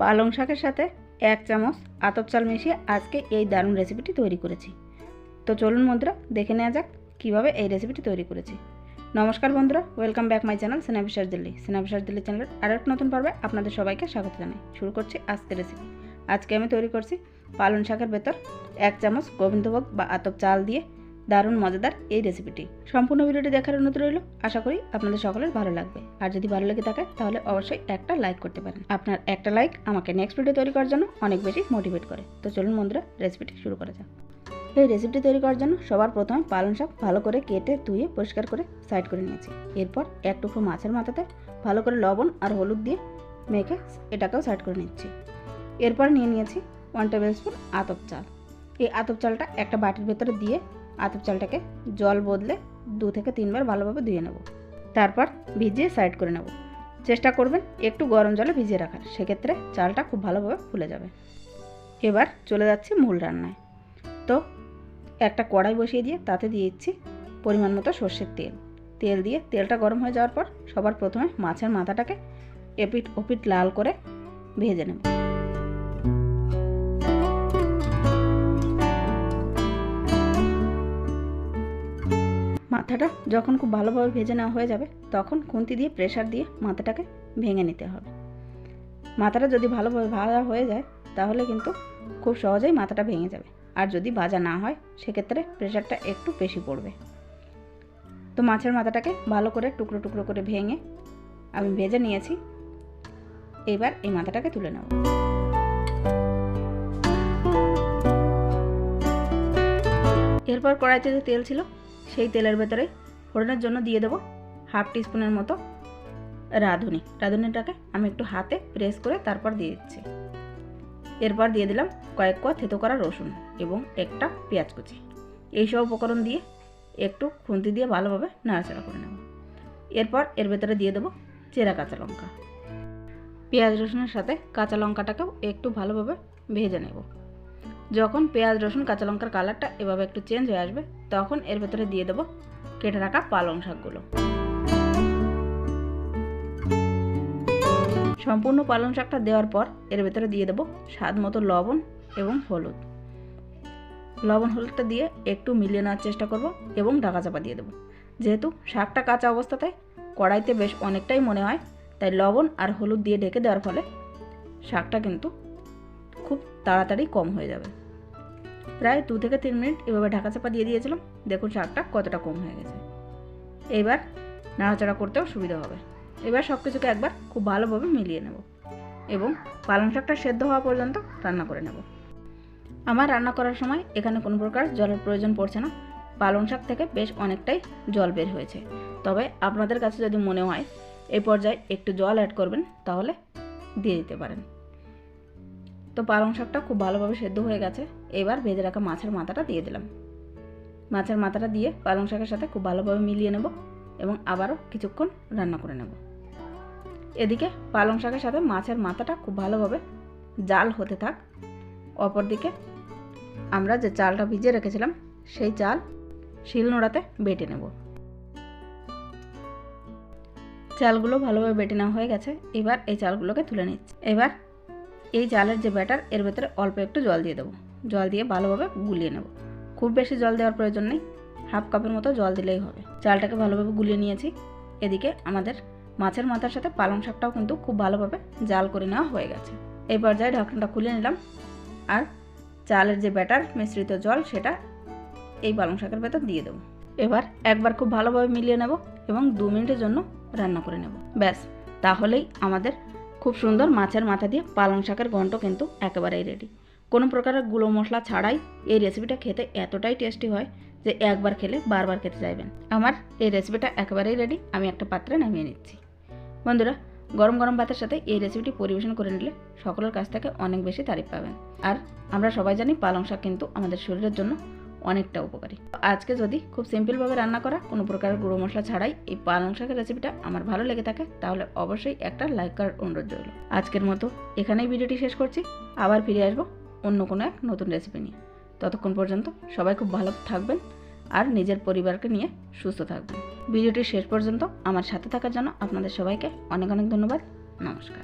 পালং শাকের সাথে এক চামচ আতপ চাল মিশিয়ে আজকে এই দারুণ রেসিপিটি তৈরি করেছি। তো চলুন বন্ধুরা, দেখে নেওয়া যাক কীভাবে এই রেসিপিটি তৈরি করেছি। নমস্কার বন্ধুরা welcome back my channel Sina Biswas Delhi Sina Biswas Delhi চ্যানেলের আরও একটা নতুন পর্বে আপনাদের সবাইকে স্বাগত জানাই। শুরু করছি আজকের রেসিপি আজকে আমি তৈরি করছি পালং শাকের ভেতর এক চামচ গোবিন্দভোগ বা আতপ চাল দিয়ে দারুণ, মজাদার এই রেসিপিটি সম্পূর্ণ ভিডিওটি দেখার অনুরোধ রইল। আশা করি আপনাদের সকলের ভালো লাগবে। আর যদি ভালো লেগে থাকে, তাহলে অবশ্যই একটা লাইক করতে পারেন। আপনার একটা লাইক আমাকে নেক্সট ভিডিও তৈরি করার জন্য অনেক বেশি মোটিভেট করে। তো চলুন বন্ধুরা রেসিপিটি শুরু করা যাক। এই রেসিপিটি তৈরি করার জন্য সবার প্রথমে পালং শাক ভালো করে কেটে, ধুয়ে, পরিষ্কার করে সাইড করে নিয়েছি। এরপর এক টুকরো মাছের মাথাতে ভালো করে লবণ আর হলুদ দিয়ে মেখে এটাকেও সাইড করে নিচ্ছি। এরপর নিয়ে নিয়েছি ওয়ান টেবিল স্পুন আতপ চাল। এই আতপ চালটা একটা বাটির ভেতরে দিয়ে আতপ চালটাকে জল বদলে দু থেকে তিনবার ভালোভাবে ধুয়ে নেব। তারপর ভিজিয়ে সাইড করে নেব। চেষ্টা করবেন একটু গরম জলে ভিজিয়ে রাখার। সেক্ষেত্রে চালটা খুব ভালোভাবে ফুলে যাবে। এবার চলে যাচ্ছি মূল রান্নায়। তো একটা কড়াই বসিয়ে দিয়ে তাতে দিয়ে দিচ্ছি পরিমাণ মতো সর্ষের তেল। তেল দিয়ে তেলটা গরম হয়ে যাওয়ার পর সবার প্রথমে মাছের মাথাটাকে এপিট ওপিট লাল করে ভেজে নেব। মাথাটা যখন খুব ভালোভাবে ভেজে নেওয়া হয়ে যাবে, তখন খুন্তি দিয়ে প্রেশার দিয়ে মাথাটাকে ভেঙে নিতে হবে। মাথাটা যদি ভালোভাবে ভাজা হয়ে যায়, তাহলে কিন্তু খুব সহজেই মাথাটা ভেঙে যাবে। আর যদি ভাজা না হয়, সেক্ষেত্রে প্রেশারটা একটু বেশি পড়বে। তো মাছের মাথাটাকে ভালো করে টুকরো টুকরো করে ভেঙে আমি ভেজে নিয়েছি। এবার এই মাথাটাকে তুলে নেব। এরপর কড়াইতে যে তেল ছিল সেই তেলের ভেতরে ফোড়নের জন্য দিয়ে দেবো হাফ টিস্পুনের মতো রাঁধুনি। রাঁধুনিটাকে আমি একটু হাতে প্রেস করে তারপর দিয়ে দিচ্ছি। এরপর দিয়ে দিলাম কয়েক কোয়া থেতো করা রসুন এবং একটা পেঁয়াজ কুচি। এইসব উপকরণ দিয়ে একটু খুন্তি দিয়ে ভালোভাবে নাড়াচাড়া করে নেব। এরপর এর ভেতরে দিয়ে দেবো চেরা কাঁচা লঙ্কা। পেঁয়াজ রসুনের সাথে কাঁচা লঙ্কাটাকেও একটু ভালোভাবে ভেজে নেব। যখন পেঁয়াজ, রসুন, কাঁচা লঙ্কার কালারটা এভাবে একটু চেঞ্জ হয়ে আসবে, তখন এর ভেতরে দিয়ে দেবো কেটে রাখা পালং শাকগুলো। সম্পূর্ণ পালং শাকটা দেওয়ার পর এর ভেতরে দিয়ে দেবো স্বাদ মতো লবণ এবং হলুদ। লবণ, হলুদটা দিয়ে একটু মিলিয়ে নেওয়ার চেষ্টা করব এবং ঢাকা চাপা দিয়ে দেবো। যেহেতু শাকটা কাঁচা অবস্থাতে কড়াইতে বেশ অনেকটাই মনে হয়, তাই লবণ আর হলুদ দিয়ে ঢেকে দেওয়ার ফলে শাকটা কিন্তু খুব তাড়াতাড়ি কম হয়ে যাবে। প্রায় দু থেকে তিন মিনিট এভাবে ঢাকা চাপা দিয়ে দিয়েছিলাম, দেখুন শাকটা কতটা কম হয়ে গেছে। এইবার নাড়াচাড়া করতেও সুবিধা হবে। এবার সব কিছুকে একবার খুব ভালোভাবে মিলিয়ে নেব এবং পালং শাকটা সেদ্ধ হওয়া পর্যন্ত রান্না করে নেব। আমার রান্না করার সময় এখানে কোনো প্রকার জলের প্রয়োজন পড়ছে না। পালং শাক থেকে বেশ অনেকটাই জল বের হয়েছে। তবে আপনাদের কাছে যদি মনে হয় এই পর্যায়ে একটু জল অ্যাড করবেন, তাহলে দিয়ে দিতে পারেন। তো পালং শাকটা খুব ভালোভাবে সেদ্ধ হয়ে গেছে। এবার ভেজে রাখা মাছের মাথাটা দিয়ে দিলাম। মাছের মাথাটা দিয়ে পালং শাকের সাথে খুব ভালোভাবে মিলিয়ে নেব এবং আবারও কিছুক্ষণ রান্না করে নেব। এদিকে পালং শাকের সাথে মাছের মাথাটা খুব ভালোভাবে জাল হতে থাক। অপরদিকে আমরা যে চালটা ভিজিয়ে রেখেছিলাম, সেই চাল শিলনোড়াতে বেটে নেব। চালগুলো ভালোভাবে বেটে নেওয়া হয়ে গেছে। এবার এই চালগুলোকে তুলে নিচ্ছি। এবার এই চালের যে ব্যাটার, এর ভেতরে অল্প একটু জল দিয়ে দেবো। জল দিয়ে ভালোভাবে গুলিয়ে নেব। খুব বেশি জল দেওয়ার প্রয়োজন নেই। হাফ কাপের মতো জল দিলেই হবে। চালটাকে ভালোভাবে গুলিয়ে নিয়েছি। এদিকে আমাদের মাছের মাথার সাথে পালং শাকটাও কিন্তু খুব ভালোভাবে জাল করে নেওয়া হয়ে গেছে। এই পর্যায়ে ঢাকনাটা খুলে নিলাম। আর চালের যে ব্যাটার, মিশ্রিত জল, সেটা এই পালং শাকের ভেতর দিয়ে দেবো। এবার একবার খুব ভালোভাবে মিলিয়ে নেব এবং দু মিনিটের জন্য রান্না করে নেব। ব্যাস, তাহলেই আমাদের খুব সুন্দর মাছের মাথা দিয়ে পালং শাকের ঘন্ট কিন্তু একেবারেই রেডি কোনো প্রকারের গুঁড়ো মশলা ছাড়াই এই রেসিপিটা খেতে এতটাই টেস্টি হয় যে একবার খেলে বারবার খেতে চাইবেন। আমার এই রেসিপিটা একেবারেই রেডি আমি একটা পাত্রে নামিয়ে নিচ্ছি। বন্ধুরা, গরম গরম ভাতের সাথে এই রেসিপিটি পরিবেশন করে নিলে সকলের কাছ থেকে অনেক বেশি তারিফ পাবেন। আর আমরা সবাই জানি পালং শাক কিন্তু আমাদের শরীরের জন্য অনেকটা উপকারী। আজকে যদি খুব সিম্পলভাবে রান্না করা কোনো প্রকার গুঁড়ো মশলা ছাড়াই এই পালং শাকের রেসিপিটা আমার ভালো লেগে থাকে, তাহলে অবশ্যই একটা লাইক করার অনুরোধ রইল। আজকের মতো এখানেই ভিডিওটি শেষ করছি। আবার ফিরে আসব অন্য কোনো এক নতুন রেসিপি নিয়ে। ততক্ষণ পর্যন্ত সবাই খুব ভালো থাকবেন আর নিজের পরিবারকে নিয়ে সুস্থ থাকবেন। ভিডিওটি শেষ পর্যন্ত আমার সাথে থাকার জন্য আপনাদের সবাইকে অনেক অনেক ধন্যবাদ। নমস্কার।